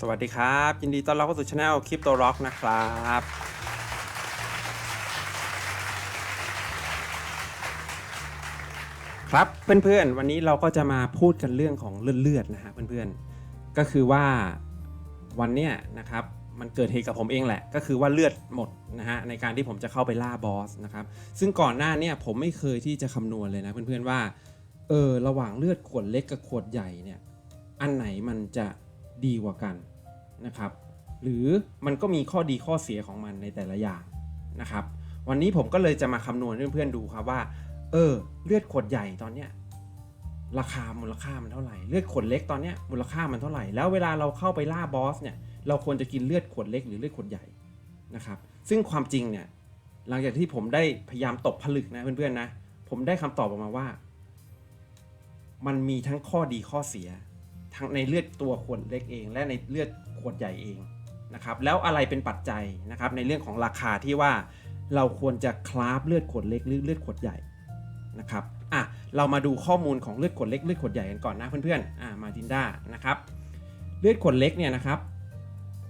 สวัสดีครับ ยินดีต้อนรับเข้าสู่ช anel คลิปโตร็อกนะครับ ครับเพื่อนๆ วันนี้เราก็จะมาพูดกันเรื่องของเลือดๆนะฮะเพื่อนๆ ก็คือว่าวันเนี้ยนะครับมันเกิดเหตุกับผมเองแหละ ก็คือว่าเลือดหมดนะฮะในการที่ผมจะเข้าไปล่าบอสนะครับซึ่งก่อนหน้าเนี่ยผมไม่เคยที่จะคำนวณเลยนะเพื่อนๆว่าเออระหว่างเลือดขวดเล็กกับขวดใหญ่เนี่ยอันไหนมันจะ ดีกว่ากันนะครับ หรือมันก็มีข้อดีข้อเสียของมันในแต่ละอย่างนะครับ วันนี้ผมก็เลยจะมาคำนวณเพื่อนๆดูครับว่า เออ เลือดขวดใหญ่ตอนเนี้ยราคามูลค่ามันเท่าไหร่เลือดขวดเล็กตอนเนี้ยมูลค่ามันเท่าไหร่แล้วเวลาเราเข้าไปล่าบอสเนี่ยเราควรจะกินเลือดขวดเล็กหรือเลือดขวดใหญ่นะครับซึ่งความจริงเนี่ยหลังจากที่ผมได้พยายามตกผลึกนะเพื่อนๆนะผมได้คำตอบออกมาว่า มันมีทั้งข้อดีข้อเสีย ทั้งในเลือดตัวขวดเล็กเอง และในเลือดขวดใหญ่เองนะครับแล้วอะไรเป็นปัจจัยนะครับในเรื่องของราคาที่ว่าเราควรจะคลาฟเลือดขวดเล็กหรือเลือดขวดใหญ่นะครับอะเรามาดูข้อมูลของเลือดขวดเล็กเลือดขวดใหญ่กันก่อนนะเพื่อนๆอะมาดินด้านะครับเลือดขวดเล็กเนี่ยนะครับ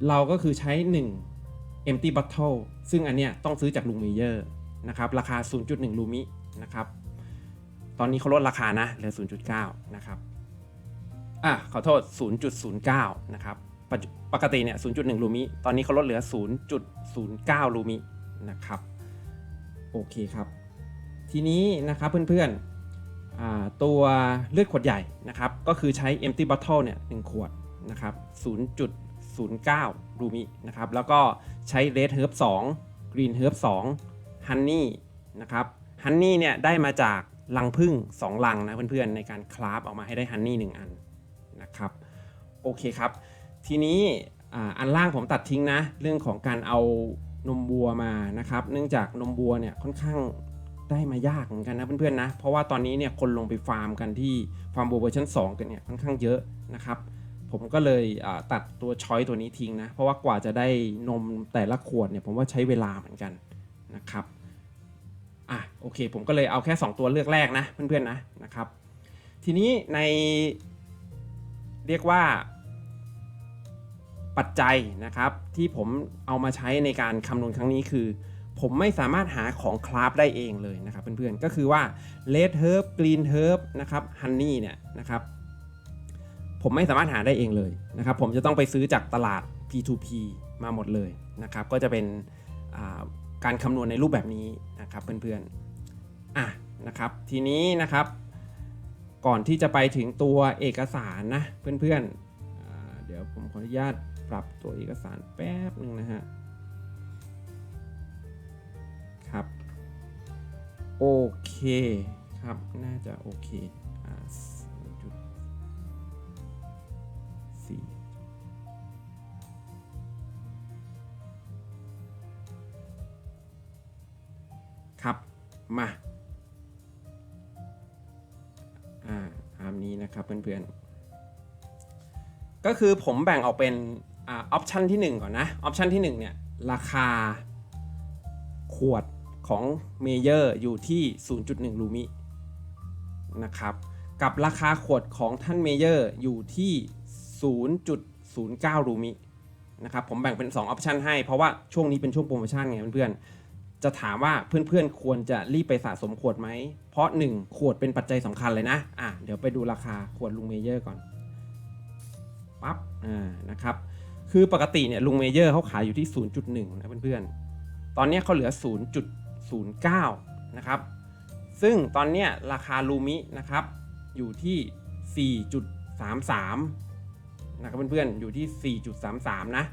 เราก็คือใช้ 1 empty bottle ซึ่งอันเนี้ยต้องซื้อจากลุงเมเยอร์นะครับราคา 0.1 ลูมินะครับตอนนี้เขาลดราคานะเหลือ 0.9 นะครับ อะขอโทษ 0.09 นะครับปปกติเนี่ย 0.1 ลูมิ ตอนนี้เขาลดเหลือ 0.09 ลูมินะครับ โอเคครับ ทีนี้นะครับเพื่อนๆอ่าตัวเลือดขวดใหญ่นะครับ ก็คือใช้ empty bottle เนี่ยหนึ่งขวดนะครับ 0.09 ลูมินะครับ แล้วก็ใช้ red herb 2 green herb 2 honey นะครับ honey เนี่ยได้มาจากลังพึ่ง2ลังนะเพื่อนๆ ในการคราฟออกมาให้ได้ honey 1อัน นะครับโอเคครับ ทีนี้อันล่างผมตัดทิ้งนะ เรื่องของการเอานมวัวมานะครับ เนื่องจากนมวัวเนี่ยค่อนข้างได้มายากเหมือนกันนะเพื่อนๆนะเพราะว่าตอนนี้เนี่ยคนลงไปฟาร์มกันที่ฟาร์มวัวเวอร์ชัน2 กันเนี่ยค่อนข้างเยอะนะครับผมก็เลยตัดตัวช้อยตัวนี้ทิ้งนะ เพราะว่ากว่าจะได้นมแต่ละขวดเนี่ยผมว่าใช้เวลาเหมือนกันนะครับอะโอเค ผมก็เลยเอาแค่ 2 ตัวเลือกแรกนะเพื่อนๆนะนะครับ ทีนี้ใน เรียกว่า ปัจจัยนะครับ ที่ผมเอามาใช้ในการคำนวณครั้งนี้คือ ผมไม่สามารถหาของคราฟได้เองเลยนะครับเพื่อนๆ ก็คือว่า red herb green herb นะครับ honey เนี่ยนะครับ ผมไม่สามารถหาได้เองเลยนะครับ ผมจะต้องไปซื้อจากตลาด P2P มาหมดเลยนะครับ ก็จะเป็นาการคำนวณในรูปแบบนี้นะครับเพื่อนๆ อะนะครับ ทีนี้นะครับ ก่อนที่จะไปถึงตัวเอกสารนะเพื่อนๆ เดี๋ยวผมขออนุญาตปรับตัวเอกสารแป๊บหนึ่งนะฮะครับโอเคครับน่าจะโอเคอ่าจุดสี่ครับมา ครับเพื่อนๆ ก็คือผมแบ่งออกเป็นอออปชันที่ 1 ก่อนนะออปชันที่ 1 เนี่ย ราคาขวดของเมเยอร์อยู่ที่ 0.1 ลูมินะครับ กับราคาขวดของท่านเมเยอร์อยู่ที่ 0.09 ลูมินะครับผมแบ่งเป็น 2 ออปชันให้เพราะว่าช่วงนี้เป็นช่วงโปรโมชั่นไงเพื่อนๆ จะถามว่าเพื่อนๆ ควรจะรีบไปสะสมขวดไหม เพราะ 1 ขวดเป็นปัจจัยสำคัญเลยนะ อะ เดี๋ยวไปดูราคาขวดลุงเมเยอร์ก่อน ปั๊บ อ่า นะครับ คือปกติเนี่ยลุงเมเยอร์เขาขายอยู่ที่ 0.1 นะเพื่อนๆ ตอนนี้เขาเหลือ 0.09 นะครับ ซึ่งตอนนี้ราคาลูมินะครับ อยู่ที่ 4.33 นะครับเพื่อนๆ อยู่ที่ 4.33 นะ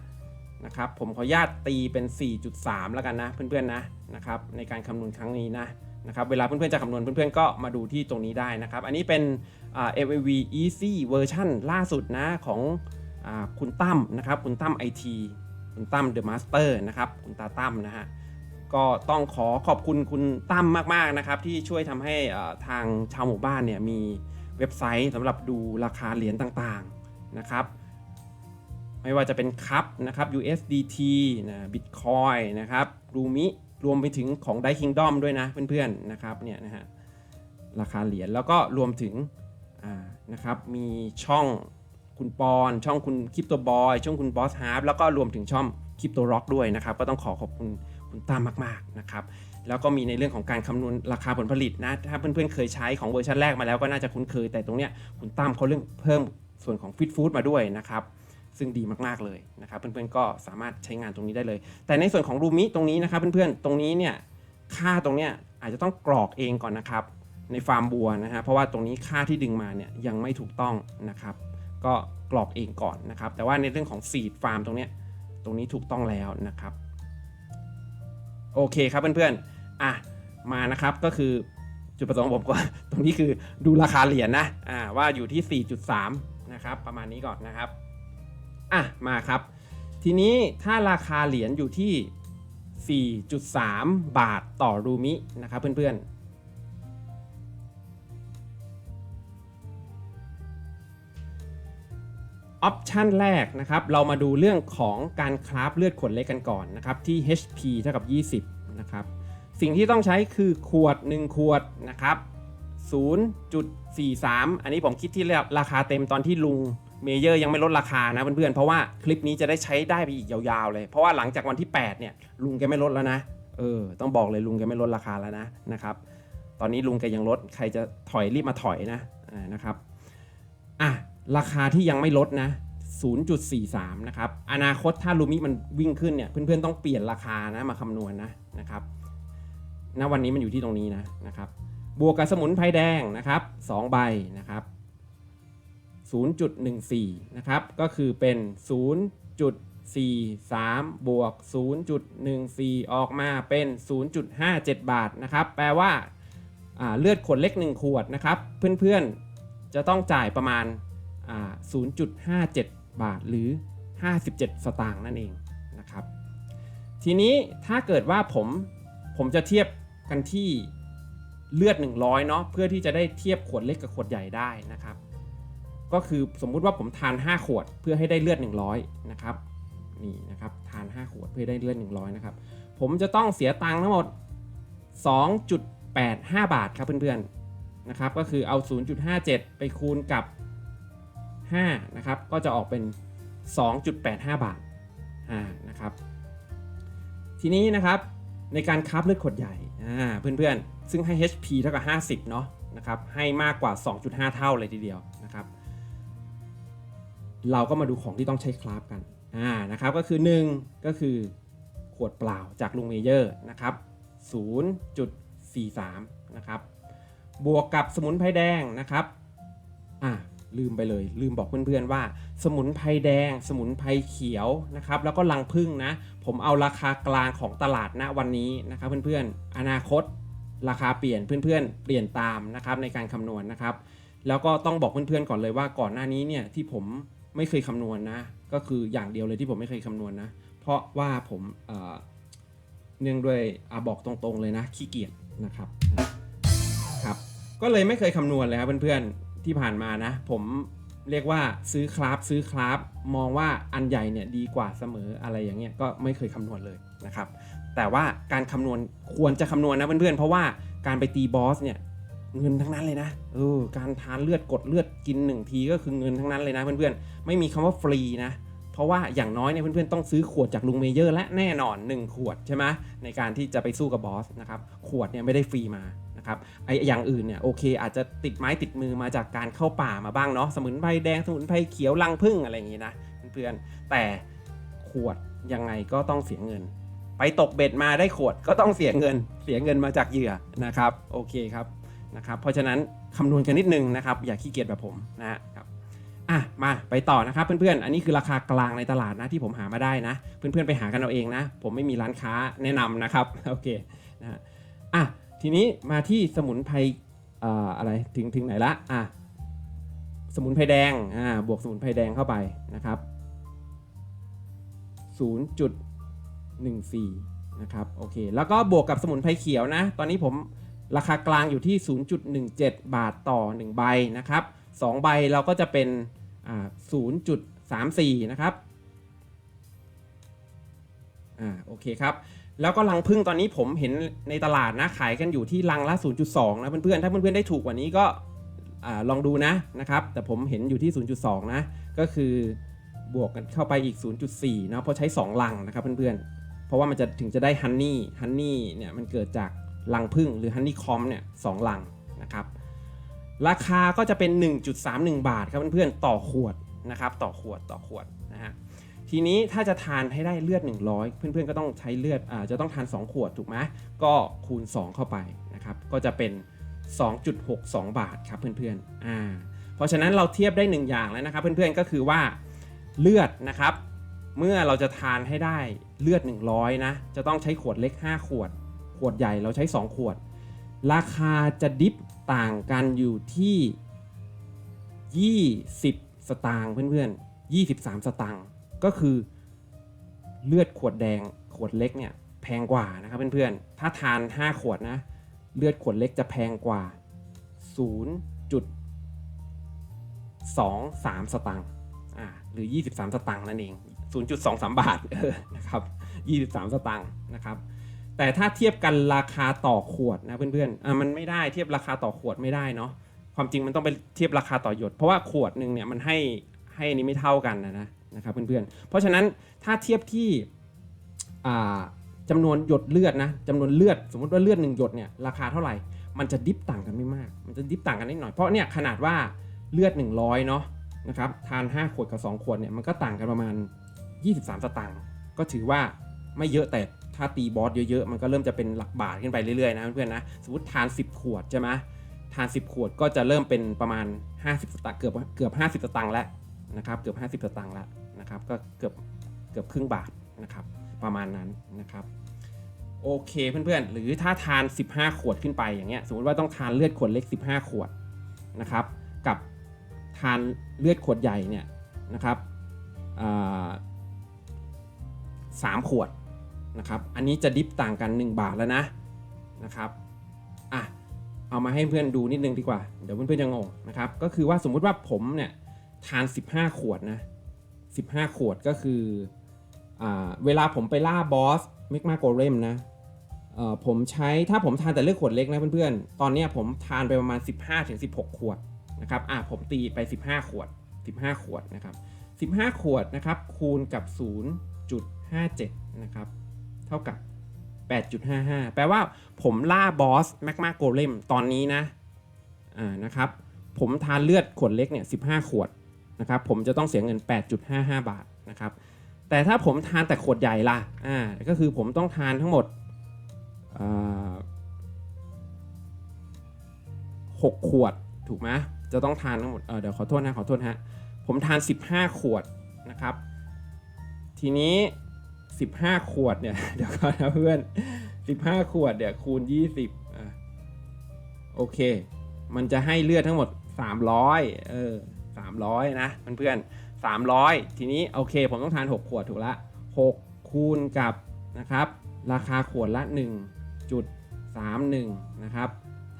นะครับผมขออนุญาตตีเป็น 4.3 แล้วกันนะเพื่อนๆนะนะครับในการคำนวณครั้งนี้นะนะครับเวลาเพื่อนๆจะคำนวณเพื่อนๆก็มาดูที่ตรงนี้ได้นะครับ อันนี้เป็น MAV Easy เวอร์ชันล่าสุดนะของอคุณตั้มนะครับคุณตั้ม IT คุณตั้ม The Master นะครับคุณตาตั้มนะฮะก็ต้องขอขอบคุณคุณตั้มมากๆนะครับที่ช่วยทำให้ทางชาวหมู่บ้านเนี่ยมีเว็บไซต์สำหรับดูราคาเหรียญต่างๆนะครับ ไม่ว่าจะเป็นคัพนะครับ USDT นะ Bitcoin นะครับรูมิรวมไปถึงของ d i Kingdom ด้วยนะเพื่อนๆนะครับเนี่ยนะฮะราคาเหรียญแล้วก็รวมถึงอ่านะครับมีช่องคุณปอน ช่องคุณคริปโตบอยช่องคุณบอสฮาร์ปแล้วก็รวมถึงช่องคริปโตร็อกด้วยนะครับ ก็ต้องขอขอบคุณคุณตั้มมากๆนะครับแล้วก็มีในเรื่องของการคำนวณราคาผลผลิตนะ ถ้าเพื่อนๆเคยใช้ของเวอร์ชันแรกมาแล้วก็น่าจะคุ้นเคย แต่ตรงเนี้ยคุณตั้มเขาเรื่องเพิ่มส่วนของฟิตฟู้ดมาด้วยนะครับ ซึ่งดีมากๆเลยนะครับเพื่อนๆก็สามารถใช้งานตรงนี้ได้เลย แต่ในส่วนของรูมิตรงนี้นะครับเพื่อนๆตรงนี้เนี่ยค่าตรงเนี้ยอาจจะต้องกรอกเองก่อนนะครับ ในฟาร์มบัวนะฮะเพราะว่าตรงนี้ค่าที่ดึงมาเนี่ยยังไม่ถูกต้องนะครับ ก็กรอกเองก่อนนะครับ แต่ว่าในเรื่องของซีดฟาร์มตรงเนี้ยตรงนี้ถูกต้องแล้วนะครับโอเคครับเพื่อนๆอะมานะครับก็คือจุดประสงค์ผมก็ตรงนี้คือดูราคาเหรียญนะอ่าว่าอยู่ที่ 4.3 นะครับ ประมาณนี้ก่อนนะครับ อะมาครับ ทีนี้ถ้าราคาเหรียญอยู่ที่ 4.3 บาทต่อรูมินะครับเพื่อนๆออปชันแรกนะครับเรามาดูเรื่องของการคราฟเลือดขวดเล็กกันก่อนนะครับที่ HP เท่ากับ 20นะครับสิ่งที่ต้องใช้คือขวด 1 ขวดนะครับ0.43 อันนี้ผมคิดที่ราคาเต็มตอนที่ลุง เมเยอร์ยังไม่ลดราคานะเพื่อนๆเพราะว่าคลิปนี้จะได้ใช้ได้ไปอีกยาวๆเลย เพราะว่าหลังจากวันที่ 8 เนี่ยลุงแกไม่ลดแล้วนะเออต้องบอกเลยลุงแกไม่ลดราคาแล้วนะนะครับตอนนี้ลุงแกยังลดใครจะถอยรีบมาถอยนะอ่านะครับอะราคาที่ยังไม่ลดนะ 0.43 นะครับ อนาคตถ้าลูมิมันวิ่งขึ้นเนี่ย เพื่อนๆต้องเปลี่ยนราคานะมาคำนวณนะนะครับ ณ วันนี้มันอยู่ที่ตรงนี้นะนะครับ บวกกับสมุนไพรแดงนะครับ2ใบนะครับ 0.14 นะครับ ก็คือเป็น 0.43 บวก 0.14 ออกมาเป็น 0.57 บาทนะครับ แปลว่าาเลือดขวดเล็ก 1 ขวดนะครับ เพื่อนๆ จะต้องจ่ายประมาณา0.57 บาทหรือ 57 สตางค์นั่นเองนะครับ ทีนี้ถ้าเกิดว่าผมผมจะเทียบกันที่เลือด 100 เนาะเพื่อที่จะได้เทียบขวดเล็กกับขวดใหญ่ได้นะครับ ก็คือสมมุติว่าผมทาน 5 ขวดเพื่อให้ได้เลือด 100 นะครับนี่นะครับทาน 5 ขวดเพื่อได้เลือด 100 นะครับ ผมจะต้องเสียตังค์ทั้งหมด 2.85 บาทครับเพื่อนๆนะครับก็คือเอา 0.57 ไปคูณกับ 5 นะครับ ก็จะออกเป็น 2.85 บาทอ่านะครับ ทีนี้นะครับในการคับเลือดขวดใหญ่อ่าเพื่อนๆ ซึ่งให้ HP เท่ากับ 50 เนาะนะครับให้มากกว่า 2.5 เท่าเลยทีเดียวนะครับ เราก็มาดูของที่ต้องใช้คราฟกันอ่านะครับก็คือ 1 ก็คือขวดเปล่าจากลุงเมเยอร์นะครับ0.43นะครับบวกกับสมุนไพรแดงนะครับอ่าลืมไปเลย ลืมบอกเพื่อนๆว่า สมุนไพรแดง สมุนไพรเขียวนะครับ แล้วก็ลังพึ่งนะ ผมเอาราคากลางของตลาดณวันนี้นะครับเพื่อนๆ อนาคต ราคาเปลี่ยนเพื่อนๆ เปลี่ยนตามนะครับในการคำนวณนะครับ แล้วก็ต้องบอกเพื่อนๆก่อนเลยว่าก่อนหน้านี้เนี่ยที่ผม ไม่เคยคำนวณนะ ก็คืออย่างเดียวเลยที่ผมไม่เคยคำนวณนะเพราะว่าผมเนื่องด้วยอาบอกตรงๆเลยนะขี้เกียจนะครับครับ ก็เลยไม่เคยคำนวณเลยครับเพื่อนๆที่ผ่านมานะ ผมเรียกว่าซื้อคราฟซื้อคราฟมองว่าอันใหญ่เนี่ยดีกว่าเสมออะไรอย่างเงี้ยก็ไม่เคยคำนวณเลยนะครับ แต่ว่าการคำนวณควรจะคำนวณนะเพื่อนๆเพราะว่าการไปตีบอสเนี่ย เงินทั้งนั้นเลยนะเออการทานเลือดกดเลือดกินหนึ่งทีก็คือเงินทั้งนั้นเลยนะเพื่อนๆไม่มีคำว่าฟรีนะเพราะว่าอย่างน้อยเนี่ยเพื่อนๆต้องซื้อขวดจากลุงเมเยอร์และแน่นอน 1 ขวดใช่ไหมในการที่จะไปสู้กับบอสนะครับขวดเนี่ยไม่ได้ฟรีมานะครับไออย่างอื่นเนี่ยโอเค อาจจะติดไม้ติดมือมาจากการเข้าป่ามาบ้างเนาะสมุนไพรแดงสมุนไพรเขียวลังพึ่งอะไรอย่างงี้นะเพื่อนๆแต่ขวดยังไงก็ต้องเสียเงิน ไปตกเบ็ดมาได้ขวดก็ต้องเสียเงิน เสียเงินมาจากเหยื่อนะครับโอเคครับ นะครับเพราะฉะนั้นคำนวณกันนิดนึงนะครับอย่าขี้เกียจแบบผมนะครับอะมาไปต่อนะครับเพื่อนๆ อันนี้คือราคากลางในตลาดนะที่ผมหามาได้นะ เพื่อนๆไปหากันเอาเองนะ ผมไม่มีร้านค้าแนะนำนะครับโอเคนะฮะอะทีนี้มาที่สมุนไพรอ่ออะไรถึงถึงไหนละอะสมุนไพรแดงอ่าบวกสมุนไพรแดงเข้าไปนะครับ 0.14 นะครับโอเค แล้วก็บวกกับสมุนไพรเขียวนะ ตอนนี้ผม ราคากลางอยู่ที่ 0.17 บาทต่อ 1 ใบนะครับ2ใบเราก็จะเป็น 0.34 นะครับอ่าโอเคครับแล้วก็ลังพึ่งตอนนี้ผมเห็นในตลาดนะขายกันอยู่ที่ลังละ 0.2 นะเพื่อนๆ ถ้าเพื่อนๆ ได้ถูกกว่านี้ก็ลองดูนะนะครับ แต่ผมเห็นอยู่ที่ 0.2 นะ ก็คือบวกกันเข้าไปอีก 0.4 นะเพราะใช้ 2 ลังนะครับเพื่อนๆ เพราะว่ามันจะถึงจะได้ฮันนี่ฮันนี่เนี่ยมันเกิดจาก ลังพึ่งหรือฮันนี่คอมเนี่ยสองลังนะครับราคาก็จะเป็น 1.31 บาทครับเพื่อนๆต่อขวดนะครับต่อขวดต่อขวดนะฮะทีนี้ถ้าจะทานให้ได้เลือด 100 เพื่อนๆก็ต้องใช้เลือดอ่าจะต้องทาน 2 ขวดถูกไหมก็คูณ 2 เข้าไปนะครับก็จะเป็น 2.62 บาทครับเพื่อนๆอ่าเพราะฉะนั้นเราเทียบได้ 1 อย่างแล้วนะครับเพื่อนๆก็คือว่าเลือดนะครับ เมื่อเราจะทานให้ได้เลือด 100นะจะต้องใช้ขวดเล็ก 5 ขวด วดใหญ่เราใช้ 2 ขวด ราคาจะดิฟต่างกันอยู่ที่ 20 สตางค์เพื่อนๆ 23 สตางค์ก็คือเลือดขวดแดงขวดเล็กเนี่ยแพงกว่านะครับเพื่อนๆ ถ้าทาน 5 ขวดนะ เลือดขวดเล็กจะแพงกว่า 0.23 สตางค์อ่าหรือ 23 สตางค์นั่นเอง 0.23 บาทนะครับ 23 สตางค์นะครับ แต่ถ้าเทียบกันราคาต่อขวดนะเพื่อนๆอะมันไม่ได้เทียบราคาต่อขวดไม่ได้เนาะความจริงมันต้องไปเทียบราคาต่อหยด เพราะว่าขวดหนึ่งเนี่ยมันให้ให้อันนี้ไม่เท่ากันนะนะนะครับเพื่อนๆ เพราะฉะนั้นถ้าเทียบที่อ่าจำนวนหยดเลือดนะจำนวนเลือดสมมติว่าเลือดหนึ่งหยดเนี่ยราคาเท่าไหร่ มันจะดิฟต่างกันไม่มาก มันจะดิฟต่างกันนิดหน่อย เพราะเนี่ยขนาดว่าเลือด 100 เนาะนะครับทาน 5 ขวดกับ 2 ขวดเนี่ยมันก็ต่างกันประมาณ 23 สตางค์ก็ถือว่าไม่เยอะแต่ ถ้าตีบอสเยอะๆ มันก็เริ่มจะเป็นหลักบาทขึ้นไปเรื่อยๆนะเพื่อนๆนะ สมมติทาน 10 ขวดใช่ไหมทาน 10 ขวดก็จะเริ่มเป็นประมาณ 50 สตางค์เกือบเกือบ 50 สตางค์แล้วนะครับ เกือบ 50 สตางค์แล้วนะครับ ก็เกือบเกือบครึ่งบาทนะครับ ประมาณนั้นนะครับโอเคเพื่อนๆ หรือถ้าทาน 15 ขวดขึ้นไปอย่างเงี้ย สมมติว่าต้องทานเลือดขวดเล็ก 15 ขวดนะครับ กับทานเลือดขวดใหญ่เนี่ยนะครับสามขวด นะครับ อันนี้จะดิฟต่างกัน 1 บาทแล้วนะนะครับอะเอามาให้เพื่อนดูนิดนึงดีกว่า เดี๋ยวเพื่อนๆจะงงนะครับ ก็คือว่าสมมุติว่าผมเนี่ยทาน 15 ขวดนะ15 ขวดก็คืออเวลาผมไปล่าบอสเมกมาโกเรมนะผมใช้ถ้าผมทานแต่เลือดขวดเล็กนะเพื่อนๆ ตอนนี้ผมทานไปประมาณ 15-16 ขวดนะครับอะผมตีไป 15 ขวด 15 ขวดนะครับ 15 ขวดนะครับคูณกับ 0.57 นะครับ เท่ากับ 8.55 แปลว่าผมล่าบอสแมกมาโกเลมตอนนี้นะอ่านะครับ ผมทานเลือดขวดเล็กเนี่ย 15 ขวดนะครับ ผมจะต้องเสียเงิน 8.55 บาทนะครับ แต่ถ้าผมทานแต่ขวดใหญ่ล่ะอ่าก็คือผมต้องทานทั้งหมดอ่าหกขวดถูกไหมจะต้องทานทั้งหมดเออเดี๋ยวขอโทษนะขอโทษฮะผมทาน 15 ขวดนะครับ ทีนี้ 15 ขวดเนี่ย เดี๋ยวก่อนนะเพื่อน 15 ขวดเนี่ยคูณ 20อะโอเค มันจะให้เลือดทั้งหมด 300เออ300 นะเพื่อนๆ300 ทีนี้โอเค ผมต้องทาน 6 ขวดถูกละ 6 คูณกับนะครับ ราคาขวดละ 1.31 นะครับ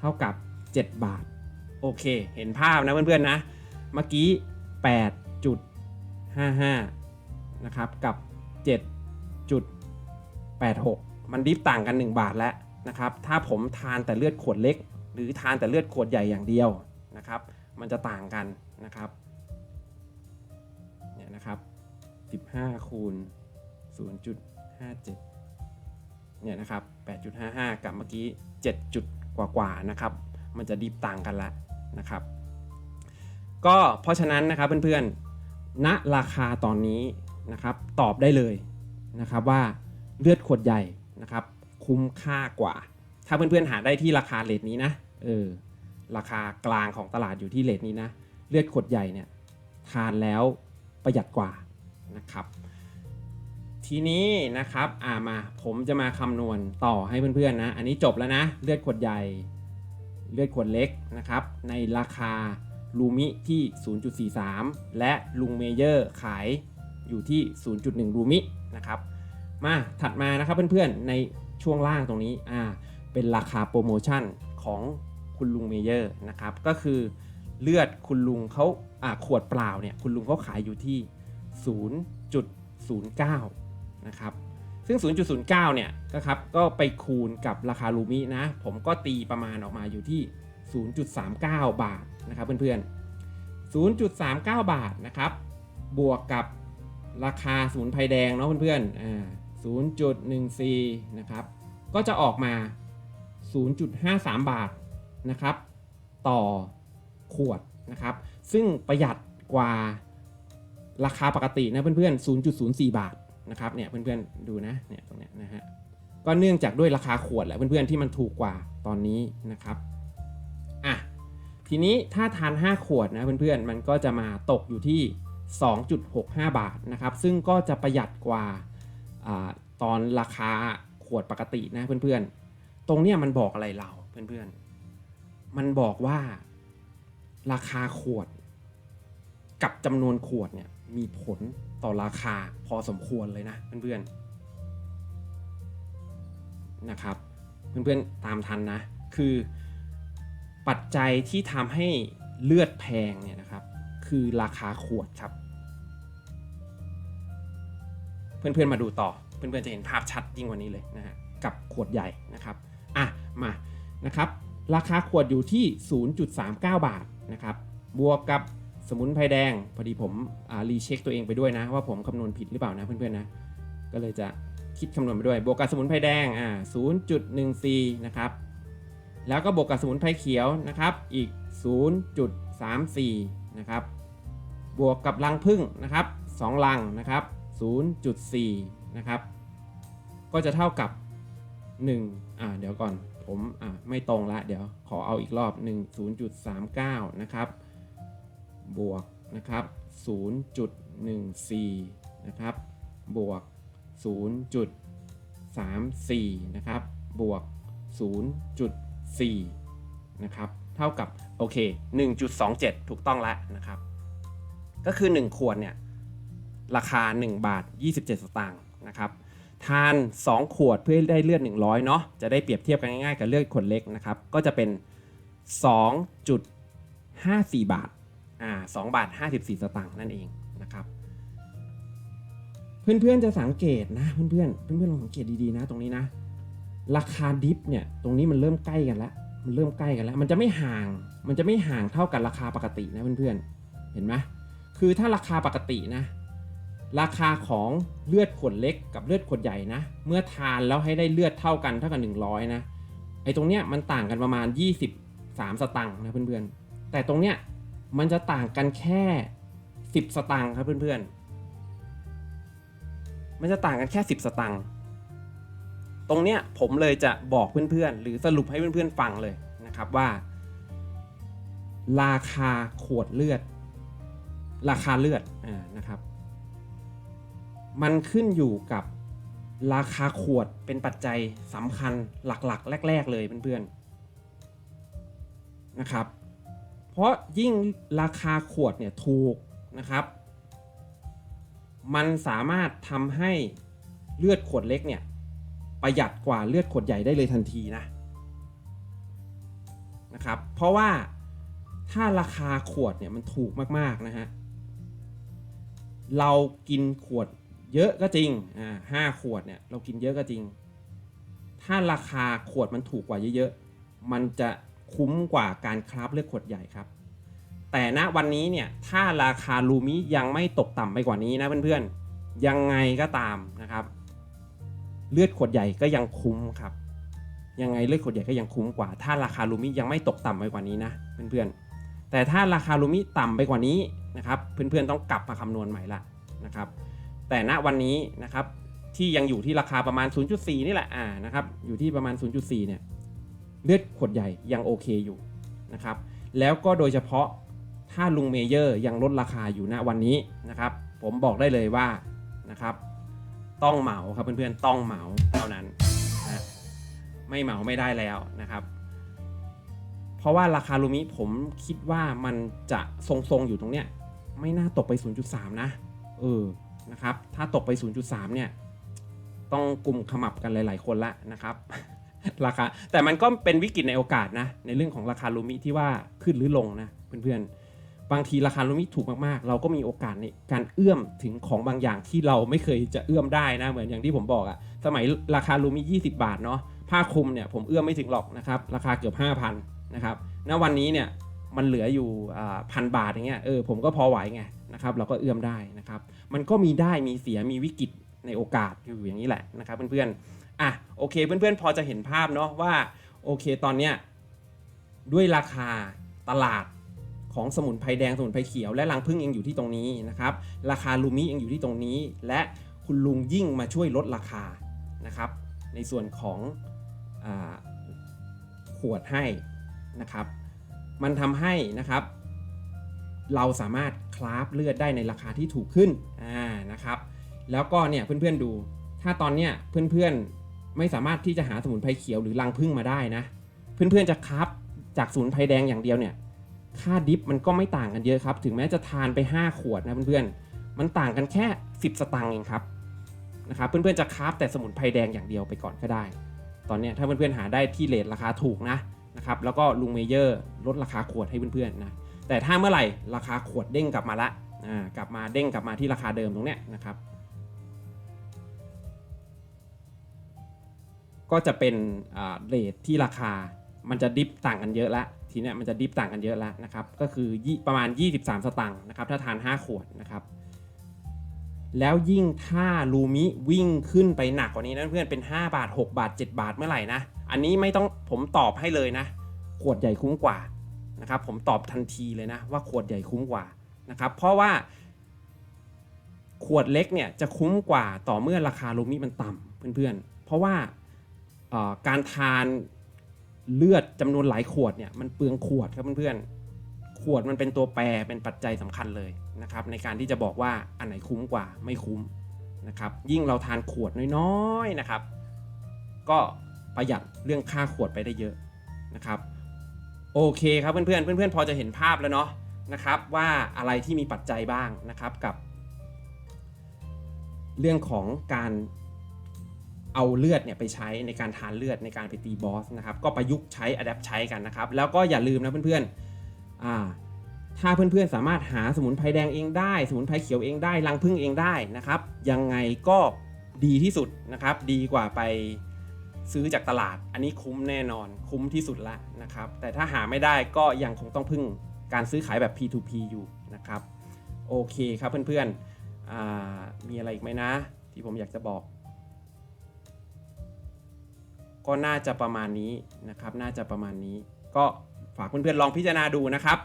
เท่ากับ 7 บาท โอเค เห็นภาพนะเพื่อนๆนะ เมื่อกี้ 8.55 นะครับ กับ 7.86 มันดิฟต่างกัน 1 บาทแล้วนะครับ ถ้าผมทานแต่เลือดขวดเล็ก หรือทานแต่เลือดขวดใหญ่อย่างเดียวนะครับ มันจะต่างกันนะครับ เนี่ยนะครับ 15 คูณ 0.57 เนี่ยนะครับ 8.55 กับเมื่อกี้7จุดกว่าๆนะครับ มันจะดิฟต่างกันละนะครับ ก็เพราะฉะนั้นนะครับเพื่อนๆณราคาตอนนี้นะครับ ตอบได้เลย นะครับว่าเลือดขวดใหญ่นะครับคุ้มค่ากว่า ถ้าเพื่อนๆหาได้ที่ราคาเลทนี้นะเออราคากลางของตลาดอยู่ที่เลทนี้นะเลือดขวดใหญ่เนี่ยทานแล้วประหยัดกว่านะครับทีนี้นะครับอ่ามาผมจะมาคำนวณต่อให้เพื่อนๆนะ อันนี้จบแล้วนะ เลือดขวดใหญ่ เลือดขวดเล็กนะครับ ในราคาลูมิที่ 0.43 และลุงเมเยอร์ขาย อยู่ที่ 0.1ลูมินะครับ มาถัดมานะครับเพื่อนๆในช่วงล่างตรงนี้อ่าเป็นราคาโปรโมชั่นของคุณลุงเมเยอร์นะครับ ก็คือเลือดคุณลุงเขาอ่าขวดเปล่าเนี่ยคุณลุงเขาขายอยู่ที่ 0.09 นะครับ ซึ่ง 0.09 เนี่ยนะครับก็ไปคูณกับราคาลูมินะ ผมก็ตีประมาณออกมาอยู่ที่ 0.39 บาทนะครับเพื่อนๆ0.39 บาทนะครับ บวกกับ ราคาสมุนไพรแดงเนาะเพื่อนๆอ่า0.14 นะครับ ก็จะออกมา 0.53 บาทนะครับ ต่อขวดนะครับ ซึ่งประหยัดกว่าราคาปกตินะเพื่อนๆ 0.04 บาทนะครับ เนี่ยเพื่อนๆ ดูนะเนี่ยตรงเนี้ยนะฮะ ก็เนื่องจากด้วยราคาขวดแหละเพื่อนๆ ที่มันถูกกว่าตอนนี้นะครับอะทีนี้ถ้าทาน 5 ขวดนะเพื่อนๆ มันก็จะมาตกอยู่ที่ 2.65 บาทนะครับ ซึ่งก็จะประหยัดกว่าอตอนราคาขวดปกตินะเพื่อนๆ ตรงเนี้ยมันบอกอะไรเราเพื่อนๆ มันบอกว่าราคาขวด กับจำนวนขวดเนี่ยมีผลต่อราคาพอสมควรเลยนะเพื่อนๆ นะครับเพื่อนๆ ตามทันนะ คือปัจจัยที่ทำให้เลือดแพงเนี่ยนะครับ คือราคาขวดครับ เพื่อนๆมาดูต่อ เพื่อนๆจะเห็นภาพชัดยิ่งกว่านี้เลยนะฮะกับขวดใหญ่นะครับอะมานะครับ ราคาขวดอยู่ที่ 0.39 บาทนะครับบวกกับสมุนไพรแดง พอดีผมรีเช็คตัวเองไปด้วยนะ ว่าผมคำนวณผิดหรือเปล่านะเพื่อนๆนะก็เลยจะคิดคำนวณไปด้วย บวกกับสมุนไพรแดงอ่า0.14 นะครับ แล้วก็บวกกับสมุนไพรเขียวนะครับ อีก 0.34 นะครับ บวกกับรังผึ้งนะครับ2ลังนะครับ0.4นะครับ ก็จะเท่ากับ 1 อ่า เดี๋ยวก่อน ผม อ่า ไม่ตรงละ เดี๋ยวขอเอาอีกรอบ 1 0.39 นะครับ บวกนะครับ 0.14 นะครับ บวก 0.34 นะครับ บวก 0.4 นะครับ เท่ากับโอเค 1.27 ถูกต้องแล้วนะครับ ก็คือ 1 ขวดเนี่ยราคา 1 บาท 27 สตางค์นะครับ ทาน 2 ขวดเพื่อให้ได้เลือด 100 เนาะจะได้เปรียบเทียบกันง่ายๆ กับเลือดขวดเล็กนะครับ ก็จะเป็น 2.54 บาท อ่า 2 บาท 54 สตางค์นั่นเองนะครับ เพื่อนๆจะสังเกตนะเพื่อนๆเพื่อนๆลองสังเกตดีๆนะตรงนี้นะ ราคาดิฟเนี่ยตรงนี้มันเริ่มใกล้กันแล้ว มันเริ่มใกล้กันแล้ว มันจะไม่ห่าง มันจะไม่ห่างเท่ากับราคาปกตินะเพื่อนๆ เห็นไหมคือถ้าราคาปกตินะ ราคาของเลือดขวดเล็กกับเลือดขวดใหญ่นะ เมื่อทานแล้วให้ได้เลือดเท่ากันเท่ากับ 100 นะ ไอ้ตรงเนี้ยมันต่างกันประมาณ 23 สตังค์นะเพื่อนๆ แต่ตรงเนี้ยมันจะต่างกันแค่ 10 สตังค์ครับเพื่อนๆ มันจะต่างกันแค่ 10 สตังค์ ตรงเนี้ยผมเลยจะบอกเพื่อนๆ หรือสรุปให้เพื่อนๆฟังเลยนะครับว่า ราคาขวดเลือด ราคาเลือดอ่านะครับ มันขึ้นอยู่กับราคาขวดเป็นปัจจัยสำคัญหลักๆ แรก ๆ เลยเพื่อนๆนะครับ เพราะยิ่งราคาขวดเนี่ยถูกนะครับ มันสามารถทำให้เลือดขวดเล็กเนี่ย ประหยัดกว่าเลือดขวดใหญ่ได้เลยทันทีนะนะครับ เพราะว่าถ้าราคาขวดเนี่ยมันถูกมากๆนะฮะ เรากินขวดเยอะก็จริง อ่าห้าขวดเนี่ยเรากินเยอะก็จริง ถ้าราคาขวดมันถูกกว่าเยอะๆ มันจะคุ้มกว่าการคราฟเลือกขวดใหญ่ครับ แต่ณวันนี้เนี่ยถ้าราคาลูมิยังไม่ตกต่ำไปกว่านี้นะเพื่อนๆ ยังไงก็ตามนะครับ เลือดขวดใหญ่ก็ยังคุ้มครับ ยังไงเลือดขวดใหญ่ก็ยังคุ้มกว่า ถ้าราคาลูมิยังไม่ตกต่ำไปกว่านี้นะเพื่อนๆ แต่ถ้าราคาลูมิต่ำไปกว่านี้นะครับเพื่อนๆต้องกลับมาคำนวณใหม่ละนะครับ แต่ณวันนี้นะครับที่ยังอยู่ที่ราคาประมาณ 0.4 นี่แหละอ่านะครับอยู่ที่ประมาณ 0.4 เนี่ยเลือดขวดใหญ่ยังโอเคอยู่นะครับแล้วก็โดยเฉพาะถ้าลุงเมเยอร์ยังลดราคาอยู่ณวันนี้นะครับ ผมบอกได้เลยว่านะครับ ต้องเหมาครับเพื่อนๆต้องเหมาเท่านั้นนะไม่เหมาไม่ได้แล้วนะครับ เพราะว่าราคาลูมิผมคิดว่ามันจะทรงๆอยู่ตรงเนี้ยไม่น่าตกไป 0.3 นะ เออนะครับ ถ้าตกไป 0.3 เนี่ย ต้องกลุ่มขมับกันหลาย ๆ คนละนะครับ ราคาแต่มันก็เป็นวิกฤตในโอกาสนะ ในเรื่องของราคาลูมิที่ว่าขึ้นหรือลงนะเพื่อนๆ บางทีราคาลูมิถูกมากๆ เราก็มีโอกาสในการเอื้อมถึงของบางอย่างที่เราไม่เคยจะเอื้อมได้นะเหมือนอย่างที่ผมบอกอะสมัยราคาลูมิ20 บาทเนาะผ้าคลุมเนี่ยผมเอื้อมไม่ถึงหรอกนะครับราคาเกือบ 5,000นะครับณวันนี้เนี่ยมันเหลืออยู่พันบาทอย่างเงี้ยเออผมก็พอไหวไงนะครับเราก็เอื้อมได้นะครับมันก็มีได้มีเสียมีวิกฤตในโอกาสอยู่อย่างนี้แหละนะครับเพื่อนๆอะโอเคเพื่อนๆ พอจะเห็นภาพเนาะว่าโอเคตอนเนี้ยด้วยราคาตลาด ของสมุนไพรแดงสมุนไพรเขียวและรังผึ้งเองอยู่ที่ตรงนี้นะครับ ราคาลูมิเองอยู่ที่ตรงนี้ และคุณลุงยิ่งมาช่วยลดราคานะครับ ในส่วนของอขวดให้นะครับ มันทำให้นะครับ เราสามารถคราฟเลือดได้ในราคาที่ถูกขึ้นนะครับ แล้วก็เนี่ยเพื่อนๆดู ถ้าตอนเนี้ยเพื่อนๆไม่สามารถที่จะหาสมุนไพรเขียวหรือรังผึ้งมาได้นะ เพื่อนๆจะคราฟจากสมุนไพรแดงอย่างเดียวเนี่ย ค่าดิฟมันก็ไม่ต่างกันเยอะครับ ถึงแม้จะทานไป 5 ขวดนะเพื่อนๆ มันต่างกันแค่ 10 สตางค์เองครับนะครับเพื่อนๆจะคราฟแต่สมุนไพรแดงอย่างเดียวไปก่อนก็ได้ ตอนนี้ถ้าเพื่อนๆหาได้ที่เลทราคาถูกนะนะครับแล้วก็ลุงเมเยอร์ลดราคาขวดให้เพื่อนๆนะแต่ถ้าเมื่อไหร่ราคาขวดเด้งกลับมาละอ่ากลับมาเด้งกลับมาที่ราคาเดิมตรงเนี้ยนะครับก็จะเป็นเลทที่ราคา มันจะดิฟต่างกันเยอะละ ทีเนี้ยมันจะดิฟต่างกันเยอะละนะครับก็คือประมาณ 23 สตางค์นะครับถ้าทาน 5 ขวดนะครับแล้วยิ่งถ้าลูมิวิ่งขึ้นไปหนักกว่านี้นะเพื่อนเป็น 5 บาท 6 บาท 7 บาทเมื่อไหร่นะ อันนี้ไม่ต้องผมตอบให้เลยนะ ขวดใหญ่คุ้มกว่านะครับผมตอบทันทีเลยนะว่าขวดใหญ่คุ้มกว่านะครับเพราะว่า ขวดเล็กเนี่ยจะคุ้มกว่าต่อเมื่อราคาลูมิมันต่ำเพื่อนๆ เพราะว่าการทาน เลือดจำนวนหลายขวดเนี่ยมันเปลืองขวดครับเพื่อนๆ ขวดมันเป็นตัวแปรเป็นปัจจัยสำคัญเลยนะครับในการที่จะบอกว่าอันไหนคุ้มกว่าไม่คุ้มนะครับยิ่งเราทานขวดน้อยๆนะครับ ก็ประหยัดเรื่องค่าขวดไปได้เยอะนะครับโอเคครับเพื่อนๆเพื่อนๆพอจะเห็นภาพแล้วเนาะนะครับว่าอะไรที่มีปัจจัยบ้างนะครับกับ เรื่องของการ เอาเลือดเนี่ยไปใช้ในการทานเลือดในการไปตีบอสนะครับก็ประยุกต์ใช้อัดแอปใช้กันนะครับแล้วก็อย่าลืมนะเพื่อนๆอ่าถ้าเพื่อนๆสามารถหาสมุนไพรแดงเองได้ สมุนไพรเขียวเองได้รังผึ้งเองได้นะครับ ยังไงก็ดีที่สุดนะครับ ดีกว่าไปซื้อจากตลาด อันนี้คุ้มแน่นอนคุ้มที่สุดละนะครับ แต่ถ้าหาไม่ได้ก็ยังคงต้องพึ่งการซื้อขายแบบ P2P อยู่นะครับ โอเคครับเพื่อนๆอมีอะไรอีกไหมนะ ที่ผมอยากจะบอก ก็น่าจะประมาณนี้นะครับ น่าจะประมาณนี้ ก็ฝากเพื่อนๆลองพิจารณาดูนะครับ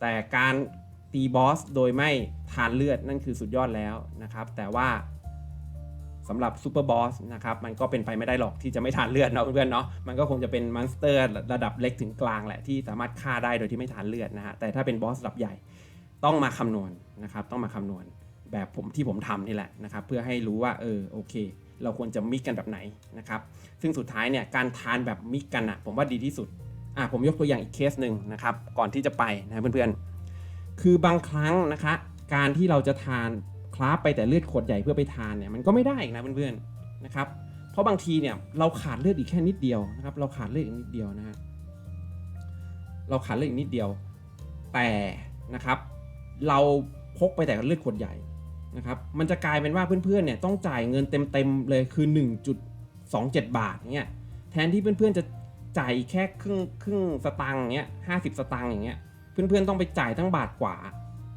แต่การตีบอสโดยไม่ทานเลือดนั่นคือสุดยอดแล้วนะครับ แต่ว่าสำหรับซูเปอร์บอสนะครับมันก็เป็นไปไม่ได้หรอกที่จะไม่ทานเลือดเนาะเพื่อนๆเนาะมันก็คงจะเป็นมอนสเตอร์ระดับเล็กถึงกลางแหละที่สามารถฆ่าได้โดยที่ไม่ทานเลือดนะฮะแต่ถ้าเป็นบอสระดับใหญ่ต้องมาคำนวณนะครับต้องมาคำนวณแบบผมที่ผมทำนี่แหละนะครับเพื่อให้รู้ว่าเออโอเค เราควรจะมิกกันแบบไหนนะครับ ซึ่งสุดท้ายเนี่ยการทานแบบมิกกันอะผมว่าดีที่สุดอะผมยกตัวอย่างอีกเคสหนึ่งนะครับ ก่อนที่จะไปนะเพื่อนๆ คือบางครั้งนะคะ การที่เราจะทานคลาฟไปแต่เลือดขวดใหญ่เพื่อไปทานเนี่ยมันก็ไม่ได้นะเพื่อนๆนะครับ เพราะบางทีเนี่ยเราขาดเลือดอีกแค่นิดเดียวนะครับ เราขาดเลือดอีกนิดเดียวนะฮะเราขาดเลือดอีกนิดเดียว แต่นะครับ เราพกไปแต่เลือดขวดใหญ่ นะครับมันจะกลายเป็นว่าเพื่อนๆเนี่ยต้องจ่ายเงินเต็มๆเลยคือ 1.27 บาทเนี่ยแทนที่เพื่อนๆจะจ่ายแค่ครึ่งครึ่งสตางค์เงี้ยห้าสิบสตางค์อย่างเงี้ยเพื่อนๆต้องไปจ่ายตั้งบาทกว่า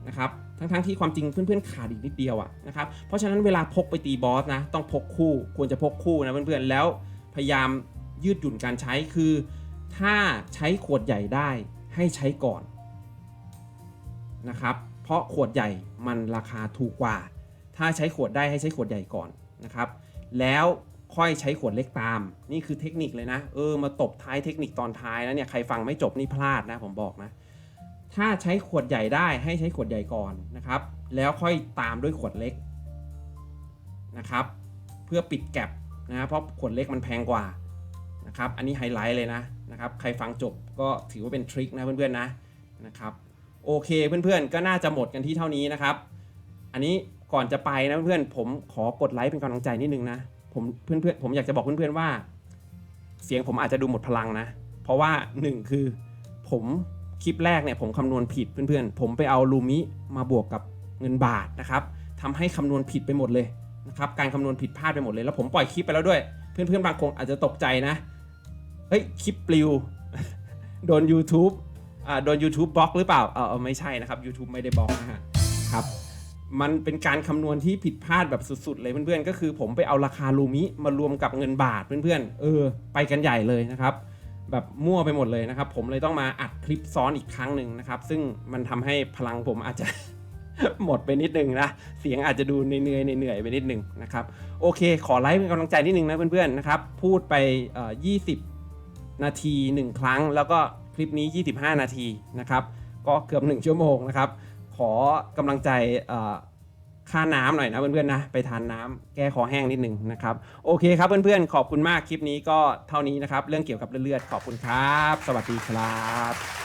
นะครับทั้งๆที่ความจริงเพื่อนๆขาดอีกนิดเดียวอะนะครับเพราะฉะนั้นเวลาพกไปตีบอสนะต้องพกคู่ควรจะพกคู่นะเพื่อนๆแล้วพยายามยืดหยุ่นการใช้คือ ถ้าใช้ขวดใหญ่ได้ให้ใช้ก่อนนะครับเพราะขวดใหญ่ มันราคาถูกกว่า ถ้าใช้ขวดได้ให้ใช้ขวดใหญ่ก่อนนะครับ แล้วค่อยใช้ขวดเล็กตาม นี่คือเทคนิคเลยนะ เออ มาตบท้ายเทคนิคตอนท้ายแล้วเนี่ย ใครฟังไม่จบนี่พลาดนะผมบอกนะ ถ้าใช้ขวดใหญ่ได้ให้ใช้ขวดใหญ่ก่อนนะครับ แล้วค่อยตามด้วยขวดเล็กนะครับ เพื่อปิดแก็บนะ เพราะขวดเล็กมันแพงกว่านะครับ อันนี้ไฮไลท์เลยนะนะครับ ใครฟังจบก็ถือว่าเป็นทริคนะเพื่อนๆนะนะครับ โอเคเพื่อนๆ ก็น่าจะหมดกันที่เท่านี้นะครับ อันนี้ก่อนจะไปนะเพื่อนๆผมขอกดไลค์เป็นกำลังใจนิดนึงนะผมเพื่อนๆผมอยากจะบอกเพื่อนๆว่า เสียงผมอาจจะดูหมดพลังนะ เพราะว่าหนึ่งคือผมคลิปแรกเนี่ยผมคำนวณผิดเพื่อนๆ ผมไปเอาลูมิมาบวกกับเงินบาทนะครับทำให้คำนวณผิดไปหมดเลยนะครับการคำนวณผิดพลาดไปหมดเลย แล้วผมปล่อยคลิปไปแล้วด้วย เพื่อนๆบางคนอาจจะตกใจนะเฮ้ยคลิปปลิวโดน YouTube อ่าโดน YouTube บล็อกหรือเปล่าเออไม่ใช่นะครับ YouTube ไม่ได้บล็อกนะฮะครับมันเป็นการคำนวณที่ผิดพลาดแบบสุดๆ เลยเพื่อนๆ ก็คือผมไปเอาราคาลูมิมารวมกับเงินบาทเพื่อนๆ เออ ไปกันใหญ่เลยนะครับ แบบมั่วไปหมดเลยนะครับ ผมเลยต้องมาอัดคลิปซ้อนอีกครั้งหนึ่งนะครับ ซึ่งมันทำให้พลังผมอาจจะหมดไปนิดนึงนะ เสียงอาจจะดูเหนื่อยเหนื่อยไปนิดนึงนะครับ โอเค ขอไลค์เป็นกำลังใจนิดนึงนะเพื่อนๆ นะครับ พูดไปอ่อ20 นาที 1 ครั้งแล้วก็ คลิปนี้ 25 นาทีนะครับก็เกือบ 1 ชั่วโมงนะครับ ขอกำลังใจค่าน้ำหน่อยนะเพื่อนๆนะไปทานน้ำแก้คอแห้งนิดนึงนะครับโอเคครับเพื่อนๆ ขอบคุณมากคลิปนี้ก็เท่านี้นะครับ เรื่องเกี่ยวกับเลือดๆขอบคุณครับ สวัสดีครับ